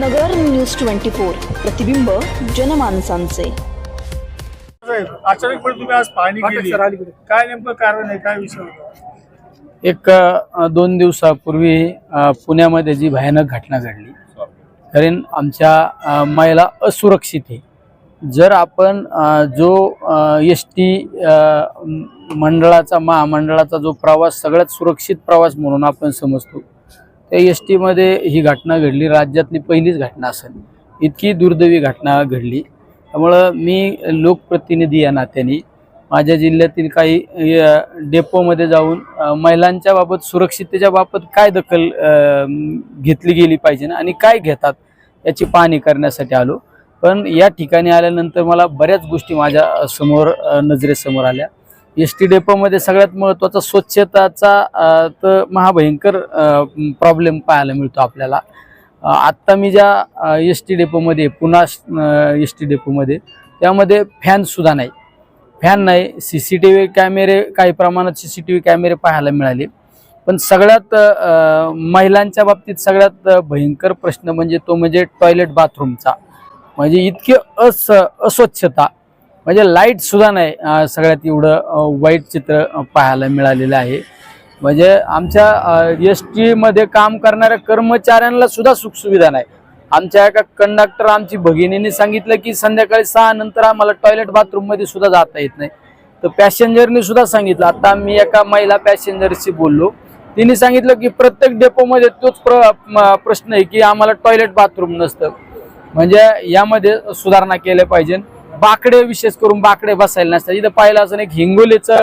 नगर news twenty four प्रतिबिंब जनमानसांचे. साहेब, अचानकपणे तुम्ही आज पाहणी केली. काय नेमकं कारण आहे? काय विषय होता? एक अ, दोन दिवसापूर्वी अ, पुण्यामध्ये जी भयानक घटना घडली कारण आमच्या अ, महिला असुरक्षित आहे. जर आपण अ, जो एस टी मंडळाचा महामंडळाचा जो प्रवास सगळ्यात सुरक्षित प्रवास म्हणून आपण समजतो त्या एस टीमध्ये ही घटना घडली. राज्यातली पहिलीच घटना असेल. इतकी दुर्दैवी घटना घडली. त्यामुळं मी लोकप्रतिनिधी या नात्याने माझ्या जिल्ह्यातील काही डेपोमध्ये जाऊन महिलांच्या बाबत सुरक्षिततेच्या बाबत काय दखल घेतली गेली पाहिजे आणि काय घेतात याची पाहणी करण्यासाठी आलो. पण या ठिकाणी आल्यानंतर मला बऱ्याच गोष्टी माझ्यासमोर नजरेसमोर आल्या. एस टी डेपोमध्ये सगळ्यात महत्त्वाचा स्वच्छताचा तर महाभयंकर प्रॉब्लेम पाहायला मिळतो आपल्याला. आत्ता मी ज्या एस टी डेपोमध्ये पुन्हा एस टी डेपोमध्ये त्यामध्ये फॅनसुद्धा नाही. फॅन नाही सी सी टी व्ही कॅमेरे काही प्रमाणात सी सी टी व्ही कॅमेरे पाहायला मिळाले. पण सगळ्यात महिलांच्या बाबतीत सगळ्यात भयंकर प्रश्न म्हणजे तो म्हणजे टॉयलेट बाथरूमचा म्हणजे इतकी अस अस्वच्छता म्हणजे लाइट सुद्धा नाही सगळ्यात एवढं वाईट चित्र पाहायला मिळालेलं आहे. म्हणजे आमच्या एस टीमध्ये काम करणाऱ्या कर्मचाऱ्यांना सुद्धा सुखसुविधा नाही. आमच्या एका कंडक्टर आमची भगिनीने सांगितलं की संध्याकाळी सहा नंतर आम्हाला टॉयलेट बाथरूममध्ये सुद्धा जाता येत नाही. तर पॅसेंजरने सुद्धा सांगितलं. आता मी एका महिला पॅसेंजरशी बोललो. तिने सांगितलं की प्रत्येक डेपोमध्ये तोच प्र प्रश्न आहे की आम्हाला टॉयलेट बाथरूम नसतं. म्हणजे यामध्ये सुधारणा केल्या पाहिजे बाकडे विशेष करून बाकडे बसायला नसतात. इथं पाहिलं असं एक हिंगोलीचं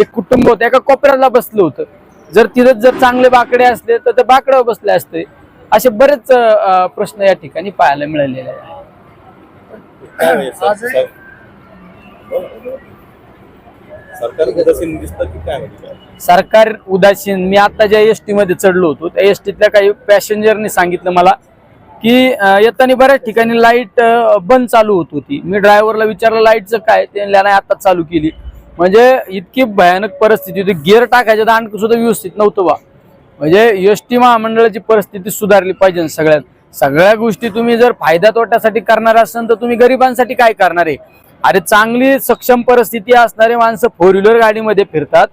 एक कुटुंब होतं एका कोपऱ्याला बसलं होतं. जर तिथं जर चांगले बाकडे असले तर ते बाकड्यावर बसले असते. असे बरेच प्रश्न या ठिकाणी पाहायला मिळालेले आहेत. आजही सरकार उदासीन दिसतं की काय काय सरकार उदासीन. मी आता ज्या एस टी मध्ये चढलो होतो त्या एस टीतल्या काही पॅसेंजरने सांगितलं मला की येताना बऱ्याच ठिकाणी लाइट बंद चालू होत होती. मी ड्रायव्हरला विचारलं लाईटचं काय? ते म्हणले, नाही आता चालू केली. म्हणजे इतकी भयानक परिस्थिती होती. गिअर टाकायचं दांड सुद्धा व्यवस्थित नव्हतं बा. म्हणजे एस टी महामंडळाची परिस्थिती सुधारली पाहिजे सगळ्यात. सगळ्या गोष्टी तुम्ही जर फायदा तोट्यासाठी करणार असाल तर तुम्ही गरिबांसाठी काय करणार आहे? अरे चांगली सक्षम परिस्थिती असणारे माणसं फोर व्हीलर गाडीमध्ये फिरतात.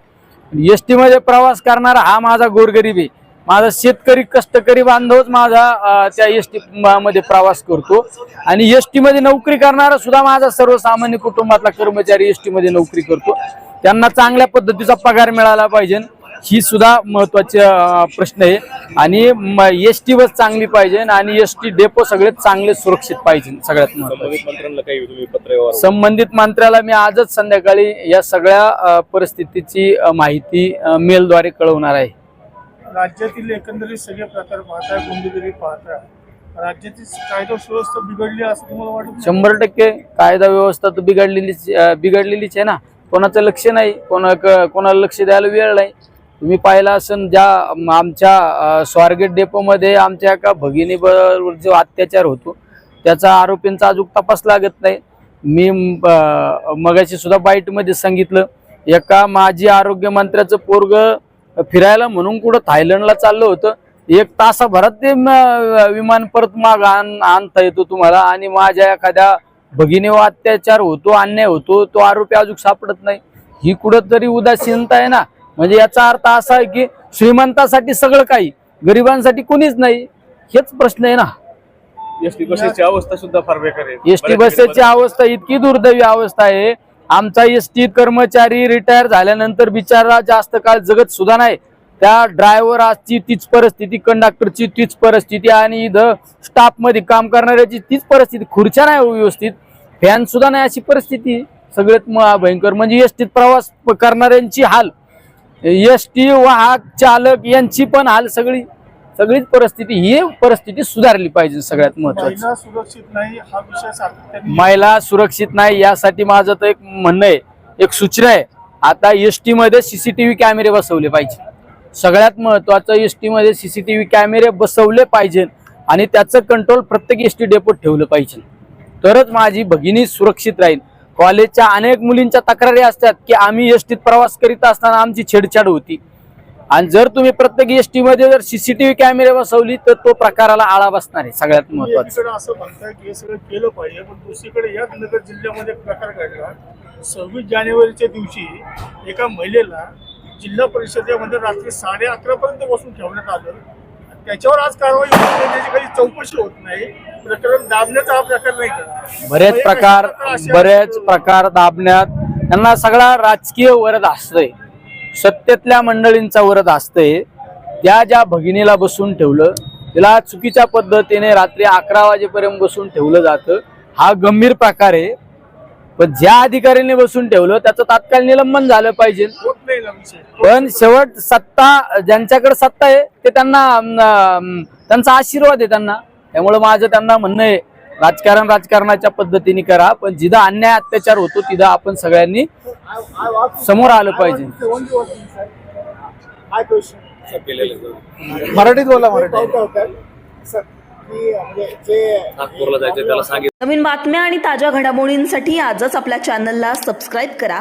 एस टीमध्ये प्रवास करणारा हा माझा गोरगरीब आहे. माझा शेतकरी कष्टकरी बांधवच माझा त्या एस टी मध्ये प्रवास करतो. आणि एस टी मध्ये नोकरी करणारा सुद्धा माझा सर्वसामान्य कुटुंबातला कर्मचारी एस टी मध्ये नोकरी करतो. त्यांना चांगल्या पद्धतीचा पगार मिळाला पाहिजे. ही सुद्धा महत्त्वाचे प्रश्न आहे. आणि एस टी बस चांगली पाहिजे आणि एस टी डेपो सगळे चांगले सुरक्षित पाहिजे. सगळ्यात महत्त्वाचे संबंधित मंत्र्याला मी आजच संध्याकाळी या सगळ्या परिस्थितीची माहिती मेलद्वारे कळवणार आहे. राज्यातील एकंदरीत सगळे प्रकार पाहताय गुंडगिरी पाहताय राज्याची कायदा सुव्यवस्था बिघडली असं तुम्हाला वाटत शंभर टक्के कायदा व्यवस्था तर बिघडलेलीच बिघडलेलीच आहे ना. कोणाचं लक्ष नाही कोणा क- कोणाला लक्ष द्यायला वेळ नाही. तुम्ही पाहिला असेल ज्या आमच्या स्वारगेट डेपोमध्ये आमच्या एका भगिनीवर जो अत्याचार होतो त्याचा आरोपींचा अजून तपास लागत नाही. मी मगाशी सुद्धा बाईटमध्ये सांगितलं एका माजी आरोग्यमंत्र्याचं पोरग फिरायला म्हणून कुठं थायलंडला चाललं होतं. एक तासाभरात ते विमान परत माग आण- आणता येतो तुम्हाला. आणि माझ्या एखाद्या भगिनीवर अत्याचार होतो अन्याय होतो तो आरोपी अजून सापडत नाही. ही कुठंतरी उदासीनता आहे ना? म्हणजे याचा अर्थ असा आहे की श्रीमंतासाठी सगळं काही गरिबांसाठी कोणीच नाही. हेच प्रश्न आहे ना? एसटी बसेसची अवस्था सुद्धा फार बेकार आहे. एस टी बसेसची अवस्था इतकी दुर्दैवी अवस्था आहे. आमचा एस टी कर्मचारी रिटायर झाल्यानंतर बिचारा जास्त काळ जगत सुद्धा नाही. त्या ड्रायव्हर आजची तीच परिस्थिती कंडक्टरची तीच परिस्थिती आणि इथं स्टाफमध्ये काम करणाऱ्याची तीच परिस्थिती. खुर्च्या नाही हो व्यवस्थित. फॅन सुद्धा नाही अशी परिस्थिती. सगळ्यात म- भयंकर म्हणजे एस टीत प्रवास करणाऱ्यांची हाल. एस टी वाहक चालक यांची पण हाल सगळी. सगळीच परिस्थिती ही परिस्थिती सुधारली पाहिजे सगळ्यात महत्वाची महिला सुरक्षित नाही हा विषय महिला सुरक्षित नाही यासाठी माझं तर एक म्हणणं आहे एक सूचना आहे. आता एस टी मध्ये सीसीटीव्ही कॅमेरे बसवले पाहिजे. सगळ्यात महत्वाचं एस टी मध्ये सीसीटीव्ही कॅमेरे बसवले पाहिजे आणि त्याचं कंट्रोल प्रत्येक एस टी डेपोत ठेवलं पाहिजे. तरच माझी भगिनी सुरक्षित राहील. कॉलेजच्या अनेक मुलींच्या तक्रारी असतात की आम्ही एस टीत प्रवास करीत असताना आमची छेडछाड होती. आणि जर तुम्ही प्रत्येक एसटी मध्ये जर सीसीटीव्ही कॅमेरे बसवली तर तो प्रकाराला आळा बसणार आहे सगळ्यात महत्वाचं. असं म्हणताय की हे सगळं केलं पाहिजे पण दुसरीकडे नगर जिल्ह्यामध्ये प्रकार घडला. सव्वीस जानेवारीच्या दिवशी एका महिलेला जिल्हा परिषदेमध्ये रात्री साडे अकरा पर्यंत बसून ठेवण्यात आलं. त्याच्यावर आज कारवाई त्याची काही चौकशी होत नाही. प्रकरण दाबण्याचा हा प्रकार नाही बरेच प्रकार बरेच प्रकार दाबण्यात. त्यांना सगळा राजकीय वरद असतंय. सत्तेतल्या मंडळींचा वरद असतंय. त्या ज्या भगिनीला बसून ठेवलं तिला चुकीच्या पद्धतीने रात्री अकरा वाजेपर्यंत बसून ठेवलं जातं. हा गंभीर प्रकार आहे. पण ज्या अधिकाऱ्यांनी बसून ठेवलं त्याचं तात्काळ निलंबन झालं पाहिजे. पण शेवट सत्ता ज्यांच्याकडे सत्ता आहे ते त्यांना त्यांचा आशीर्वाद आहे त्यांना. त्यामुळे माझं त्यांना म्हणणं आहे राजकारण राजकारणाच्या पद्धतीने करा पण जिथं अन्याय अत्याचार होतो तिथं आपण सगळ्यांनी समोर आलं पाहिजे. मराठीत बोला मराठी नागपूरला जायचं त्याला सांगितलं. नवीन बातम्या आणि ताज्या घडामोडींसाठी आजच आपल्या चॅनलला सबस्क्राईब करा.